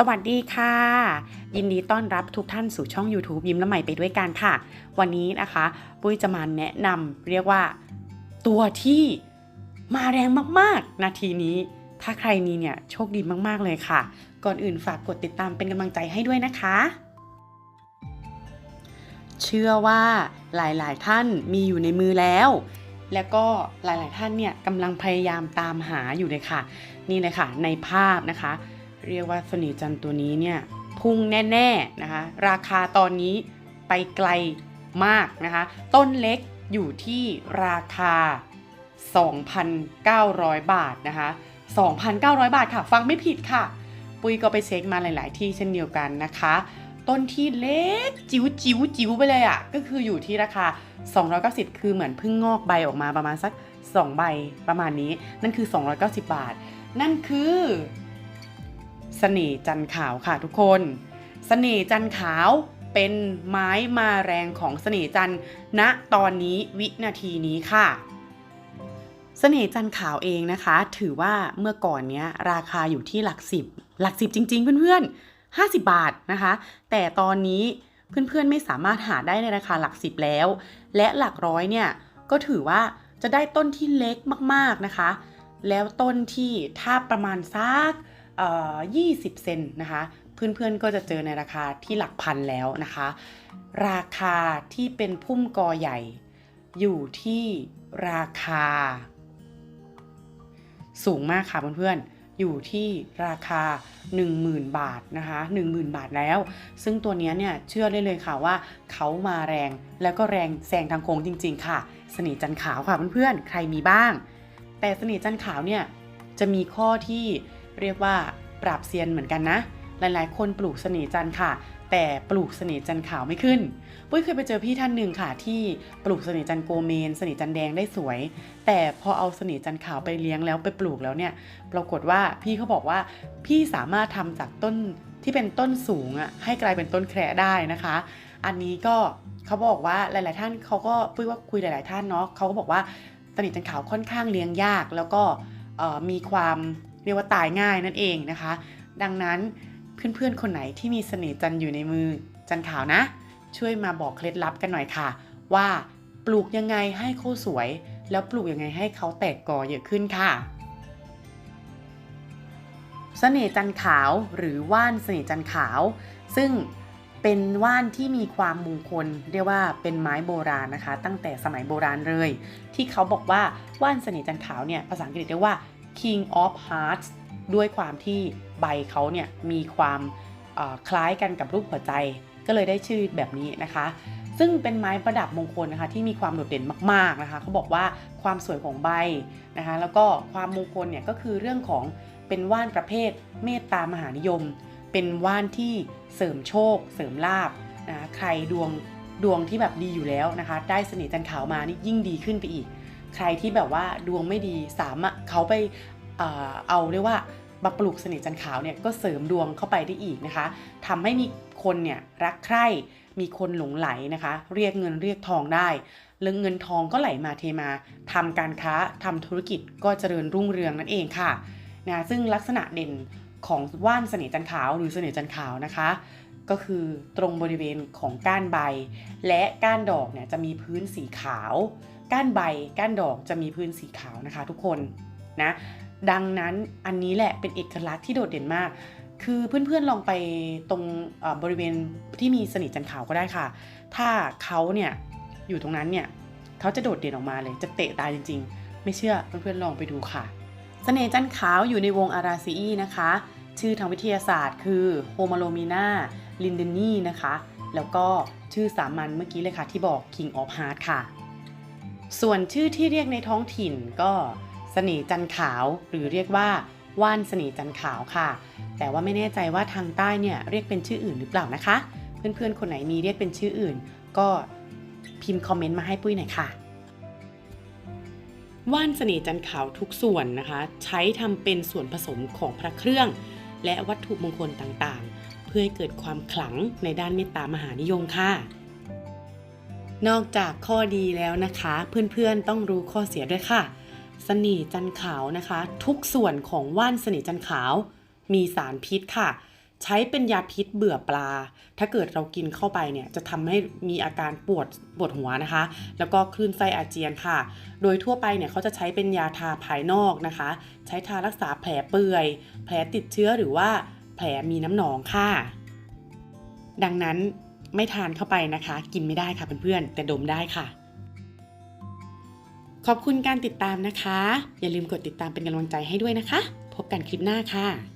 สวัสดีค่ะ ยินดีต้อนรับทุกท่านสู่ช่อง YouTube ยิ้มละใหม่ไปด้วยกันค่ะ วันนี้นะคะปุ้ยจะมาแนะนำเรียกว่าตัวที่มาแรงมากๆ นาทีนี้ ถ้าใครมีเนี่ยโชคดีมากๆเลยค่ะ ก่อนอื่นฝากกดติดตามเป็นกำลังใจให้ด้วยนะคะ เชื่อว่าหลายๆท่านมีอยู่ในมือแล้ว แล้วก็หลายๆท่านเนี่ยกำลังพยายามตามหาอยู่เลยค่ะ นี่เลยค่ะ ในภาพนะคะ เรียกว่าเสน่จันต์ตัวนี้เนี่ยพุ่งแน่ๆนะคะ ราคาตอนนี้ไปไกลมากนะคะ ต้นเล็กอยู่ที่ราคา 2,900 บาทนะคะ 2,900 บาทค่ะ ฟังไม่ผิดค่ะ ปุ้ยก็ไปเช็คมาหลาย ๆ ที่เช่นเดียวกันนะคะ ต้นที่เล็กจิ๋วจิ๋วจิ๋วไปเลยอะ่ะ ก็คืออยู่ที่ราคา 290 คือเหมือนเพิ่งงอกใบออกมาประมาณสัก 2 ใบประมาณนี้ นั่นคือ 290 บาท นั่นคือ สน่ห์จันขาวค่ะทุกคนเสน่ห์จันขาวเป็นไม้มาแรงของเสน่ห์จันทร์ณตอนนี้วินาทีนี้ค่ะเสน่ห์จันขาวเองนะคะ ถือว่าเมื่อก่อนเนี้ยราคาอยู่ที่หลักสิบหลักสิบจริง ๆ เพื่อนๆ 50 บาทนะคะ แต่ตอนนี้เพื่อนๆไม่สามารถหาได้ในราคาหลักสิบแล้ว และหลักร้อยเนี่ยก็ถือว่าจะได้ต้นที่เล็กมากๆนะคะ แล้วต้นที่ถ้าประมาณสัก 20 เซนนะคะ เพื่อนๆก็จะเจอในราคาที่หลักพันแล้วนะคะ ราคาที่เป็นพุ่มกอใหญ่ อยู่ที่ราคา สูงมากค่ะเพื่อนๆ อยู่ที่ราคา 10,000 บาทนะคะ10,000 บาทแล้ว ซึ่งตัวนี้เนี่ยเชื่อได้เลยค่ะว่าเขามาแรงแล้วก็แรงแซงทางโค้งจริง ๆ ค่ะ สน่ห์จันขาวค่ะเพื่อนๆ ใครมีบ้าง แต่สน่ห์จันขาวเนี่ยจะมีข้อที่ เรียกว่าปราบเซียนเหมือนกันนะ หลายๆ คนปลูกเสน่ห์จันทร์ค่ะ แต่ปลูกเสน่ห์จันทร์ขาวไม่ขึ้น ปุ้ยเคยไปเจอพี่ท่านหนึ่งค่ะ ที่ปลูกเสน่ห์จันทร์โกเมน เสน่ห์จันทร์แดงได้สวย แต่พอเอาเสน่ห์จันทร์ขาวไปเลี้ยงแล้วไปปลูกแล้วเนี่ย ปรากฏว่าพี่เขาบอกว่าพี่สามารถทำจากต้นที่เป็นต้นสูงอะให้กลายเป็นต้นแคระได้นะคะ อันนี้ก็เขาบอกว่าหลาย ๆ ท่านเขาก็ปุ้ยว่าคุยหลาย ๆ ท่านเนาะเขาก็บอกว่าสนิทจันทร์ขาวค่อนข้างเลี้ยงยาก แล้วก็มีความ เรียกว่าตายง่ายนั่นเองนะคะ ดังนั้นเพื่อนๆ คนไหนที่มีเสน่ห์จันอยู่ในมือจันขาวนะ ช่วยมาบอกเคล็ดลับกันหน่อยค่ะ ว่าปลูกยังไงให้เขาสวย แล้วปลูกยังไงให้เขาแตกกอเยอะขึ้นค่ะเสน่ห์จันขาวหรือว่านเสน่ห์จันขาว ซึ่งเป็นว่านที่มีความมงคล เรียกว่าเป็นไม้โบราณนะคะ ตั้งแต่สมัยโบราณเลย ที่เขาบอกว่าว่านเสน่ห์จันขาวเนี่ยภาษาอังกฤษเรียกว่า King of Hearts ด้วยความที่ใบเขาเนี่ยมีความคล้ายกันกับรูปหัวใจ ก็เลยได้ชื่อแบบนี้นะคะ ซึ่งเป็นไม้ประดับมงคลนะคะที่มีความโดดเด่นมากๆนะคะเขาบอกว่าความสวยของใบนะคะ แล้วก็ความมงคลเนี่ยก็คือเรื่องของเป็นว่านประเภทเมตตามหานิยม เป็นว่านที่เสริมโชค เสริมลาบนะะใครดวงดวงที่แบบดีอยู่แล้วนะคะ ได้เสน่ห์จันทร์ขาวมานี่ยิ่งดีขึ้นไปอีก ใครที่แบบว่าดวงไม่ดีสามารถเขาไปเอาเรียกว่ามาปลูกเสน่ห์จันทร์ขาวเนี่ยก็เสริมดวงเข้าไปได้อีกนะคะทำให้มีคนเนี่ยรักใคร่มีคนหลงไหลนะคะ เรียกเงินเรียกทองได้เรื่องเงินทองก็ไหลมาเทมาทำการค้าทำธุรกิจก็เจริญรุ่งเรืองนั่นเองค่ะนะซึ่งลักษณะเด่นของว่านเสน่ห์จันทร์ขาวหรือเสน่ห์จันทร์ขาวนะคะ ก็คือตรงบริเวณของก้านใบ และก้านดอกเนี่ยจะมีพื้นสีขาว ก้านใบก้านดอกจะมีพื้นสีขาวนะคะ ทุกคนนะดังนั้นอันนี้แหละเป็นเอกลักษณ์ที่โดดเด่นมาก คือเพื่อนๆลองไปตรงบริเวณที่มีสนิทจันทร์ขาวก็ได้ค่ะ ถ้าเขาเนี่ยอยู่ตรงนั้นเนี่ยเขาจะโดดเด่นออกมาเลยจะเตะตาจริง ๆ ไม่เชื่อเพื่อนๆลองไปดูค่ะเสน่ห์จันขาวอยู่ในวงอาราซีอีนะคะ ชื่อทางวิทยาศาสตร์คือโฮมาโลมีนาลินเดนีนะคะ แล้วก็ชื่อสามัญเมื่อกี้เลยค่ะที่บอก King of Heart ค่ะ ส่วนชื่อที่เรียกในท้องถิ่นก็สน่ห์จันขาวหรือเรียกว่าว่านสน่ห์จันขาวค่ะ แต่ว่าไม่แน่ใจว่าทางใต้เนี่ยเรียกเป็นชื่ออื่นหรือเปล่านะคะ เพื่อนๆ คนไหนมีเรียกเป็นชื่ออื่น ก็พิมพ์คอมเมนต์มาให้ปุ้ยหน่อยค่ะ ว่านสน่ห์จันขาวทุกส่วนนะคะ ใช้ทำเป็นส่วนผสมของพระเครื่อง และวัตถุมงคลต่างๆ เพื่อให้เกิดความขลังในด้านเมตตามหานิยมค่ะ นอกจากข้อดีแล้วนะคะ เพื่อนๆต้องรู้ข้อเสียด้วยค่ะ สน่ห์จันขาวนะคะ ทุกส่วนของว่านสน่ห์จันขาว มีสารพิษค่ะ ใช้เป็นยาพิษเบื่อปลา ถ้าเกิดเรากินเข้าไปเนี่ยจะทำให้มีอาการปวดปวดหัวนะคะ แล้วก็คลื่นไส้อาเจียนค่ะ โดยทั่วไปเนี่ยเขาจะใช้เป็นยาทาภายนอกนะคะ ใช้ทารักษาแผลเปื่อย แผลติดเชื้อหรือว่าแผลมีน้ำหนองค่ะ ดังนั้น ไม่ทานเข้าไปนะคะ กินไม่ได้ค่ะเพื่อนๆ แต่ดมได้ค่ะ ขอบคุณการติดตามนะคะ อย่าลืมกดติดตามเป็นกำลังใจให้ด้วยนะคะ พบกันคลิปหน้าค่ะ